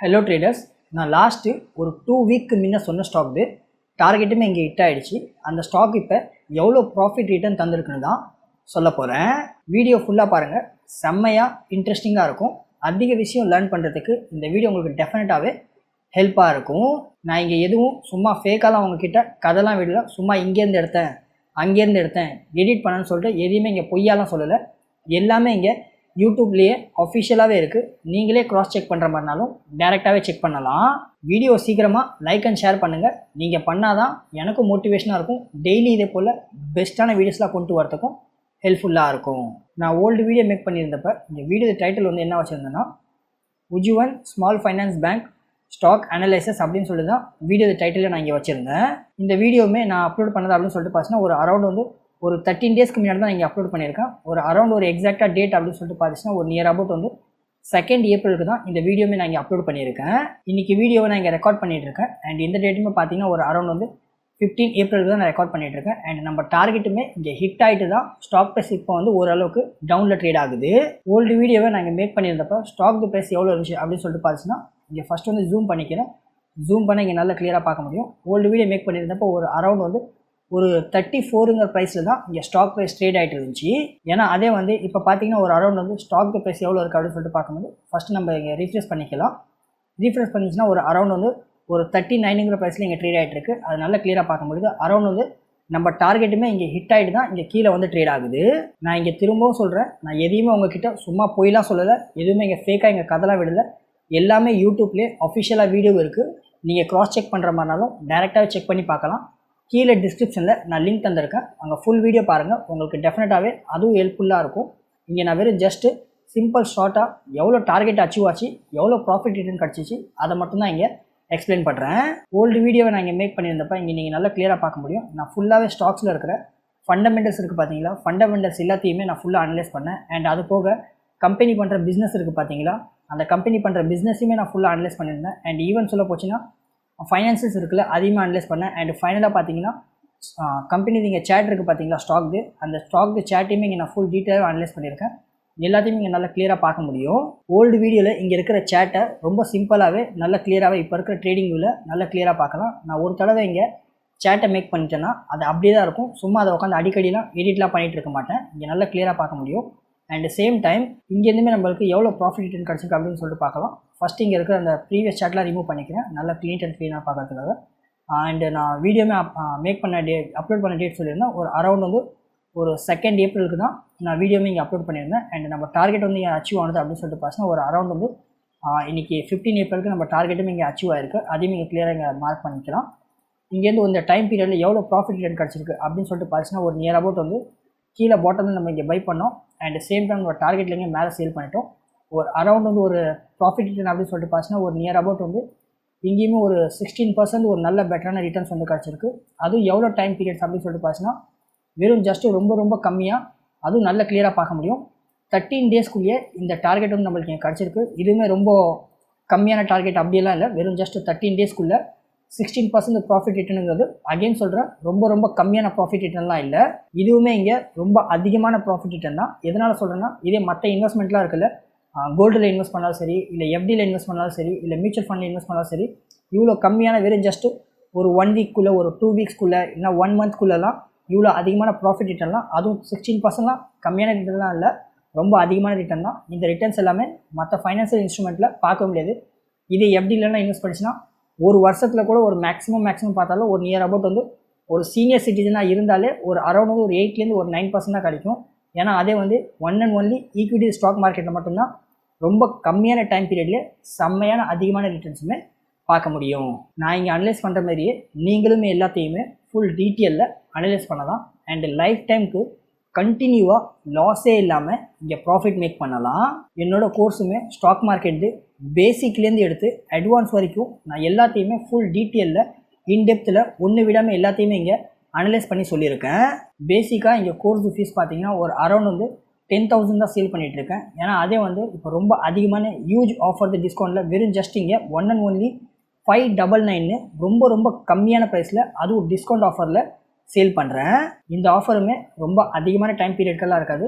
Hello traders நான் last ஒரு two week முன்ன சொன்ன ஸ்டாக் இது. டார்கெட்டுமே இங்கே ஹிட் ஆகிடுச்சு அந்த ஸ்டாக் இப்போ எவ்வளோ ப்ராஃபிட் ரிட்டர்ன் தந்திருக்குன்னு தான் சொல்ல போகிறேன் வீடியோ ஃபுல்லாக பாருங்கள் செம்மையாக இன்ட்ரெஸ்டிங்காக இருக்கும். அதிக விஷயம் லேர்ன் பண்ணுறதுக்கு இந்த வீடியோ உங்களுக்கு டெஃபினட்டாகவே ஹெல்ப்பாக இருக்கும். நான் இங்கே எதுவும் சும்மா ஃபேக்காலாம் உங்ககிட்ட கதைலாம் விடல. சும்மா இங்கேருந்து எடுத்தேன் அங்கேருந்து எடுத்தேன். எடிட் பண்ணேன்னு சொல்லிட்டு எதையுமே இங்கே பொய்யாலாம் சொல்லலை. எல்லாமே இங்கே யூடியூப்லேயே அஃபிஷியலாகவே இருக்குது நீங்களே க்ராஸ் செக் பண்ணுற மாதிரினாலும் டேரெக்டாகவே செக் பண்ணலாம். வீடியோ சீக்கிரமாக லைக் அண்ட் ஷேர் பண்ணுங்கள் நீங்கள் பண்ணால் தான் எனக்கும் மோட்டிவேஷனாக இருக்கும். டெய்லி இதே போல் பெஸ்ட்டான வீடியோஸ்லாம் கொண்டு வரதுக்கும் ஹெல்ப்ஃபுல்லாக இருக்கும். நான் ஓல்டு வீடியோ மேக் பண்ணியிருந்தப்ப இந்த வீடியோ டைட்டில் வந்து என்ன வச்சுருந்தேன்னா Ujjivan small finance bank stock analysis அப்படின்னு சொல்லி தான் வீடியோ டைட்டிலில் நான் இங்கே வச்சுருந்தேன். இந்த வீடியோவுமே நான் அப்லோட் பண்ணது அப்படின்னு சொல்லிட்டு பார்த்தீங்கன்னா ஒரு அரௌண்ட் வந்து ஒரு தேர்ட்டின் டேஸ்க்கு முன்னாடி தான் இங்கே அப்லோட் பண்ணியிருக்கேன். ஒரு அரௌண்ட் ஒரு எக்ஸாக்டாக டேட் அப்படின்னு சொல்லிட்டு பார்த்துச்சுன்னா ஒரு நியர் அபவுட் வந்து செகண்ட் ஏப்ரலுக்கு தான் இந்த வீடியோமே நான் இங்கே அப்லோட் பண்ணியிருக்கேன். இன்றைக்கி வீடியோவை நான் இங்கே ரெக்கார்ட் பண்ணிகிட்டு இருக்கேன் அண்ட் இந்த டேட்டுமே பார்த்தீங்கன்னா ஒரு அரௌண்ட் வந்து ஃபிஃப்டீன் ஏப்ரலுக்கு தான் நான் ரெக்கார்ட் பண்ணிகிட்டு இருக்கேன் அண்ட் நம்ம டார்கெட்டுமே இங்கே ஹிட் ஆகிட்டு தான் ஸ்டாக் ப்ரைஸ் இப்போ வந்து ஓரளவுக்கு டவுனில் ட்ரேட் ஆகுது. ஓல்டு வீடியோவை நாங்கள் மேக் பண்ணியிருந்தப்போ ஸ்டாக் ப்ரைஸ் எவ்வளோ இருந்துச்சு அப்படின்னு சொல்லிட்டு பார்த்துச்சுன்னா இங்கே ஃபஸ்ட்டு வந்து ஜூம் பண்ணிக்கிறேன். ஜூம் பண்ண இங்கே நல்லா கிளியராக பார்க்க முடியும். ஓல்டு வீடியோ மேக் பண்ணியிருந்தப்போ ஒரு அரௌண்ட் வந்து ஒரு தேர்ட்டி ஃபோருங்கிற ப்ரைஸில் தான் இங்கே ஸ்டாக் ப்ரைஸ் ட்ரேட் ஆகிட்டு இருந்துச்சு. ஏன்னா அதே வந்து இப்போ பார்த்தீங்கன்னா ஒரு அரௌண்ட் வந்து ஸ்டாக் ப்ரைஸ் எவ்வளோ இருக்குது அப்படின்னு சொல்லிட்டு பார்க்கும்போது ஃபஸ்ட்டு நம்ம இங்கே ரீஃப்ரெஷ் பண்ணிக்கலாம். ரீஃப்ரெஷ் பண்ணிச்சுன்னா ஒரு அரௌண்ட் வந்து ஒரு தேர்ட்டி நைனுங்கிற ப்ரைஸில் இங்கே ட்ரேட் ஆகிட்டு இருக்கு. அது நல்லா கிளியராக பார்க்க முடியுது அரௌண்ட் வந்து நம்ம டார்கெட்டுமே இங்கே ஹிட் ஆகிட்டு தான் இங்கே கீழே வந்து ட்ரேட் ஆகுது. நான் இங்கே திரும்பவும் சொல்கிறேன் நான் எதையுமே உங்ககிட்ட சும்மா பொய்லாம் சொல்லலை எதுவுமே இங்கே ஃபேக்காக இங்கே கதெல்லாம் விடலை. எல்லாமே யூடியூப்லேயே அஃபிஷியலாக வீடியோ இருக்குது நீங்கள் க்ராஸ் செக் பண்ணுற மாதிரினாலும் டேரெக்டாகவே செக் பண்ணி பார்க்கலாம். கீழே டிஸ்கிரிப்ஷனில் நான் லிங்க் தந்திருக்கேன். அங்கே ஃபுல் வீடியோ பாருங்கள் உங்களுக்கு டெஃபினட்டாகவே அதுவும் ஹெல்ப்ஃபுல்லாக இருக்கும். இங்கே நான் வெறும் ஜஸ்ட்டு சிம்பிள் ஷார்ட்டாக எவ்வளோ டார்கெட் அச்சீவ் ஆச்சு எவ்வளோ ப்ராஃபிட் ரிட்டர்ன் கிடச்சிச்சு அதை மட்டும்தான் இங்கே எக்ஸ்பிளைன் பண்ணுறேன் ஓல்டு வீடியோவை நான் இங்கே மேக் பண்ணியிருந்தப்ப இங்கே நீங்கள் நல்லா கிளியராக பார்க்க முடியும். நான் ஃபுல்லாகவே ஸ்டாக்ஸில் இருக்கிற ஃபண்டமெண்டல்ஸ் இருக்குது பார்த்தீங்களா ஃபண்டமெண்டல்ஸ் எல்லாத்தையுமே நான் ஃபுல்லாக அனலைஸ் பண்ணேன். அண்ட் அது போக கம்பெனி பண்ணுற பிஸ்னஸ் இருக்குது பார்த்தீங்களா அந்த கம்பெனி பண்ணுற பிஸ்னஸையுமே நான் ஃபுல்லாக அனலைஸ் பண்ணியிருந்தேன். அண்ட் ஈவன் சொல்ல போச்சுன்னா ஃபைனான்சஸ் இருக்குல்ல அதிகமாக அனலைஸ் பண்ணேன். அண்ட் ஃபைனலாக பார்த்தீங்கன்னா கம்பெனி நீங்கள் சேட் இருக்குது பார்த்தீங்களா ஸ்டாக்கு அந்த ஸ்டாக்கு சேட்டையுமே இங்கே நான் ஃபுல் டீட்டெயிலாக அனலைஸ் பண்ணியிருக்கேன். எல்லாத்தையும் இங்கே நல்லா கிளியராக பார்க்க முடியும். ஓல்டு வீடியோவில் இங்கே இருக்கிற சேட்டை ரொம்ப சிம்பிளாகவே நல்லா கிளியராகவே இப்போ இருக்கிற ட்ரேடிங் வியூவில் நல்லா கிளியராக பார்க்கலாம். நான் ஒரு தடவை இங்கே சேட்டை மேக் பண்ணிட்டேன்னா அது அப்படியே தான் இருக்கும். சும்மா அதை உட்காந்து அடிக்கடிலாம் எடிட்லாம் பண்ணிகிட்டு இருக்க மாட்டேன். இங்கே நல்லா கிளியராக பார்க்க முடியும். அண்ட் சேம் டைம் இங்கேருந்துமே நம்மளுக்கு எவ்வளோ ப்ராஃபிட் ரிட்டர்ன் கிடச்சிருக்கு அப்படின்னு சொல்லிட்டு பார்க்கலாம். ஃபஸ்ட் இங்கே இருக்கிற அந்த ப்ரீவியஸ் சார்ட்லாம் ரிமூவ் பண்ணிக்கிறேன். நல்லா க்ளீன் அண்ட் க்ளீனாக பார்க்கறதுக்காக. அண்டு நான் வீடியோமே மேக் பண்ண டே அப்லோட் பண்ண டேட் சொல்லியிருந்தேன். ஒரு அரௌண்ட் வந்து ஒரு செகண்ட் ஏப்ரலுக்கு தான் நான் வீடியோமே இங்கே அப்லோட் பண்ணியிருந்தேன். அண்ட் நம்ம டார்கெட் வந்து இங்கே அச்சீவ் ஆனது அப்படின்னு சொல்லிட்டு பார்த்தீங்கன்னா ஒரு அரௌண்ட் வந்து இன்றைக்கி ஃபிஃப்டீன் ஏப்ரலுக்கு நம்ம டார்கெட்டும் இங்கே அச்சீவ் ஆயிருக்கு. அதையும் இங்கே கிளியராக இங்கே மார்க் பண்ணிக்கலாம். இங்கேருந்து இந்த டைம் பீரியடில் எவ்வளோ ப்ராஃபிட் ரிட்டர்ன் கிடச்சிருக்கு அப்படின்னு சொல்லிட்டு பார்த்தீங்கன்னா ஒரு நியர் அபவுட் வந்து கீழே பாட்டம் நம்ம இங்கே பை பண்ணோம். அண்ட் சேம் டைம் ஒரு டார்கெட்லேங்க மேலே சேல் பண்ணிட்டோம். ஒரு அரௌண்ட் வந்து ஒரு ப்ராஃபிட் ரிட்டர்ன் அப்படின்னு சொல்லிட்டு பார்த்தீங்கன்னா ஒரு நியர் அபவுட் வந்து இங்கேயுமே ஒரு சிக்ஸ்டீன் பர்சன்ட் ஒரு நல்ல பெட்டரான ரிட்டர்ன்ஸ் வந்து கிடச்சிருக்கு. அதுவும் எவ்வளோ டைம் பீரியட்ஸ் அப்படின்னு சொல்லிட்டு பார்த்தீங்கன்னா வெறும் ஜஸ்ட்டு ரொம்ப ரொம்ப கம்மியாக அதுவும் நல்ல கிளியராக பார்க்க முடியும். தேர்ட்டீன் டேஸ்க்குள்ளேயே இந்த டார்கெட் வந்து நம்மளுக்கு இங்கே கிடச்சிருக்கு. இதுவுமே ரொம்ப கம்மியான டார்கெட் அப்படியெல்லாம் இல்லை. வெறும் ஜஸ்ட் தேர்ட்டீன் டேஸ்க்குள்ளே சிக்ஸ்டீன் பர்சன்ட் ப்ராஃபிட் ரிட்டர்னுங்கிறது அகைன் சொல்கிறேன் ரொம்ப ரொம்ப கம்மியான ப்ராஃபிட் ரிட்டர்ன்லாம் இல்லை. இதுவுமே இங்கே ரொம்ப அதிகமான ப்ராஃபிட் ரிட்டர்ன் தான். எதனால் சொல்கிறேன்னா இதே மற்ற இன்வெஸ்ட்மெண்ட்லாம் இருக்குல்ல கோல்டில் இன்வெஸ்ட் பண்ணாலும் சரி இல்லை எஃப்டியில் இன்வெஸ்ட் பண்ணாலும் சரி இல்லை மியூச்சுவல் ஃபண்டில் இன்வெஸ்ட் பண்ணாலும் சரி இவ்வளோ கம்மியான வெறும் ஜஸ்ட்டு ஒரு ஒன் வீக்குள்ளே ஒரு டூ வீக்ஸ்க்குள்ளே இல்லை ஒன் மந்த்க்குள்ளெல்லாம் இவ்வளோ அதிகமான ப்ராஃபிட் ரிட்டர்ன்லாம் அதுவும் சிக்ஸ்டீன் பர்சன்ட்லாம் கம்மியான ரிட்டர்ன்லாம் இல்லை ரொம்ப அதிகமான ரிட்டர்ன் தான். இந்த ரிட்டர்ன்ஸ் எல்லாமே மற்ற ஃபைனான்சியல் இன்ஸ்ட்ருமெண்ட்டில் பார்க்க முடியாது. இது எஃப்டிலலாம் இன்வெஸ்ட் பண்ணிச்சுன்னா ஒரு வருஷத்தில் கூட ஒரு மேக்ஸிமம் மேக்ஸிமம் பார்த்தாலும் ஒரு நியர் அபவுட் வந்து ஒரு சீனியர் சிட்டிசனாக இருந்தாலே ஒரு அரௌண்ட் ஒரு எயிட்லேருந்து ஒரு நைன் பர்சன்ட் தான் கிடைக்கும். ஏன்னா அதே வந்து one and only equity stock மார்க்கெட்டில் மட்டும்தான் ரொம்ப கம்மியான டைம் பீரியட்லேயே செம்மையான அதிகமான ரிட்டர்ன்ஸுமே பார்க்க முடியும். நான் இங்கே அனலைஸ் பண்ணுற மாதிரியே நீங்களுமே எல்லாத்தையுமே ஃபுல் டீட்டெயிலில் அனலைஸ் பண்ணலாம். அண்டு லைஃப் டைமுக்கு கண்டினியூவாக லாஸே இல்லாமல் இங்கே ப்ராஃபிட் மேக் பண்ணலாம். என்னோடய கோர்ஸுமே ஸ்டாக் மார்க்கெட்டு பேசிக்லேருந்து எடுத்து அட்வான்ஸ் வரைக்கும் நான் எல்லாத்தையுமே ஃபுல் டீட்டெயிலில் இன்டெப்த்தில் ஒன்று விடாமல் எல்லாத்தையுமே இங்கே அனலைஸ் பண்ணி சொல்லியிருக்கேன். பேசிக்காக இங்கே கோர்ஸ் ஃபீஸ் பார்த்தீங்கன்னா ஒரு அரௌண்ட் வந்து டென் தௌசண்ட் தான் சேல் பண்ணிகிட்டு இருக்கேன் ஏன்னா அதே வந்து இப்போ ரொம்ப அதிகமான ஹியூஜ் ஆஃபர் த டிஸ்கவுண்ட்டில் வெறும் ஜஸ்ட் இங்கே one and only five double நைன்னு ரொம்ப ரொம்ப கம்மியான ப்ரைஸில் அதுவும் டிஸ்கவுண்ட் ஆஃபரில் சேல் பண்ணுறேன் இந்த ஆஃபருமே ரொம்ப அதிகமான டைம் பீரியட்கெல்லாம் இருக்காது.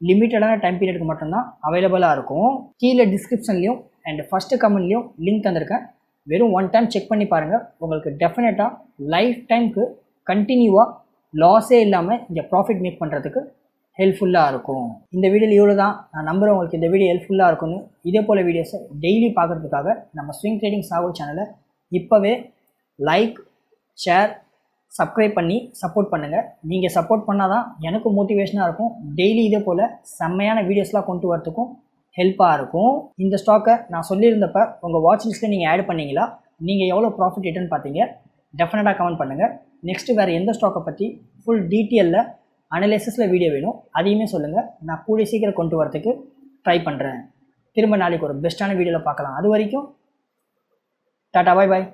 லிமிட்டடான டைம் பீரியடுக்கு மட்டும்தான் அவைலபிளாக இருக்கும். கீழே டிஸ்கிரிப்ஷன்லேயும் அண்ட் ஃபஸ்ட்டு கமெண்ட்லேயும் லிங்க் தந்திருக்கேன். வெறும் ஒன் டைம் செக் பண்ணி பாருங்கள் உங்களுக்கு டெஃபினட்டாக லைஃப் டைம்க்கு கண்டினியூவாக லாஸே இல்லாமல் இங்கே ப்ராஃபிட் மேக் பண்ணுறதுக்கு ஹெல்ப்ஃபுல்லாக இருக்கும். இந்த வீடியோவில் இவ்வளோ தான் நான் நம்புகிறேன் உங்களுக்கு இந்த வீடியோ ஹெல்ப்ஃபுல்லாக இருக்கும்னு. இதே போல் வீடியோஸை டெய்லி பார்க்குறதுக்காக நம்ம ஸ்விங் ட்ரேடிங் சாகோ சேனலை இப்போவே லைக் ஷேர் சப்ஸ்கிரைப் பண்ணி சப்போர்ட் பண்ணுங்கள் நீங்கள் சப்போர்ட் பண்ணால் தான் எனக்கு மோட்டிவேஷனாக இருக்கும். டெய்லி இதே போல் செம்மையான வீடியோஸ்லாம் கொண்டு வரத்துக்கும் ஹெல்ப்பாக இருக்கும். இந்த ஸ்டாக்கை நான் சொல்லியிருந்தப்ப உங்கள் வாட்ச் லிஸ்ட்டில் நீங்கள் ஆட் பண்ணீங்களா? நீங்கள் எவ்வளோ ப்ராஃபிட் ரிட்டர்ன் பார்த்தீங்க? டெஃபினட்டாக கமெண்ட் பண்ணுங்கள் நெக்ஸ்ட்டு வேறு எந்த ஸ்டாக்கை பற்றி ஃபுல் டீட்டெயிலில் அனலைசிஸில் வீடியோ வேணும் அதையுமே சொல்லுங்கள் நான் கூடிய சீக்கிரம் கொண்டு வரதுக்கு ட்ரை பண்ணுறேன் திரும்ப நாளைக்கு ஒரு பெஸ்ட்டான வீடியோவில் பார்க்கலாம். அது வரைக்கும் டாட்டா பாய் பாய்